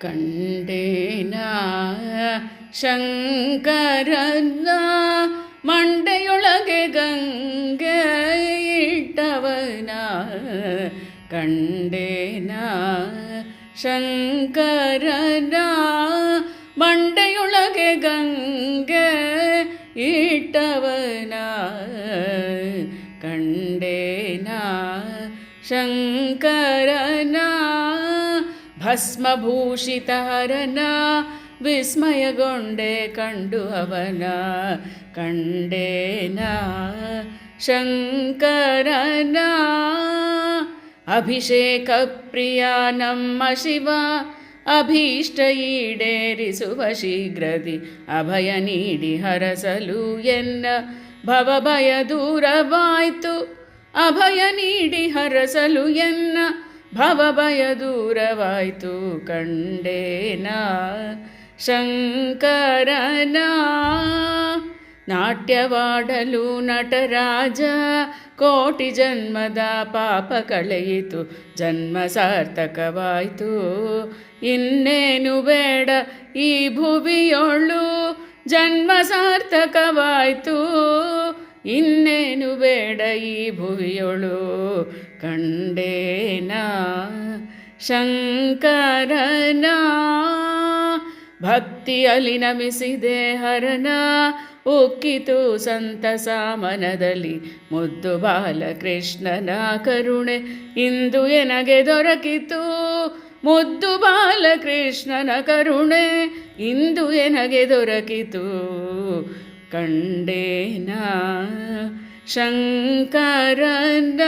ಕಂಡೇನ ಶಂಕರನ ಮಂಡೆಯೊಳಗೆ ಗಂಗೆ ಇಟ್ಟವನ ಕಂಡೇನ ಶಂಕರನ ಮಂಡೆಯೊಳಗೆ ಗಂಗೆ ಇಟ್ಟವನ ಕಂಡೇನ ಶಂಕರನ ಭಸ್ಮಭೂಷಿತಹರನ, ವಿಸ್ಮಯಗೊಂಡೆ ಕಂಡು ಅವನ. ಕಂಡೇನ ಶಂಕರನ ಅಭಿಷೇಕ ಪ್ರಿಯ ನಮ್ಮ ಶಿವ, ಅಭೀಷ್ಟ ಈಡೇರಿಸುವ ಶೀಘ್ರದಿ ಅಭಯ ನೀಡಿ ಹರಸಲು ಎನ್ನ. ಭವಭಯ ದೂರವಾಯ್ತು, ಅಭಯ ನೀಡಿ ಹರಸಲು ಎನ್ನ. ಭವಭಯ ದೂರವಾಯ್ತು ಕಂಡೇನ ಶಂಕರನ. ನಾಟ್ಯವಾಡಲು ನಟರಾಜ ಕೋಟಿ ಜನ್ಮದ ಪಾಪ ಕಳೆಯಿತು, ಜನ್ಮ ಸಾರ್ಥಕವಾಯಿತು. ಇನ್ನೇನು ಬೇಡ, ಈ ಭುವಿಯೊಳು ಜನ್ಮ ಸಾರ್ಥಕವಾಯಿತು. ಇನ್ನೇನು ಬೇಡ ಈ ಭುವಿಯೊಳು? ಕಂಡೇನ ಶಂಕರನ? ಭಕ್ತಿಯಲ್ಲಿ ನಮಿಸಿದೆ ಹರನ? ಉಕ್ಕಿತು ಸಂತಸ ಮನದಲ್ಲಿ ಮುದ್ದು ಬಾಲಕೃಷ್ಣನ ಕರುಣೆ. ಇಂದು ಎನಗೆ ದೊರಕಿತು ಮುದ್ದು ಬಾಲಕೃಷ್ಣನ ಕರುಣೆ. ಇಂದು ಎನಗೆ ದೊರಕಿತು ಕಂಡೇನ ಶಂಕರನ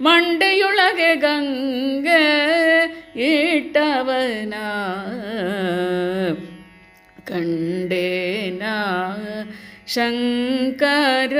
ಮಂಡೆಯೊಳಗೆ ಗಂಗೆ ಇಟ್ಟವನ ಕಂಡೇನ ಶಂಕರನ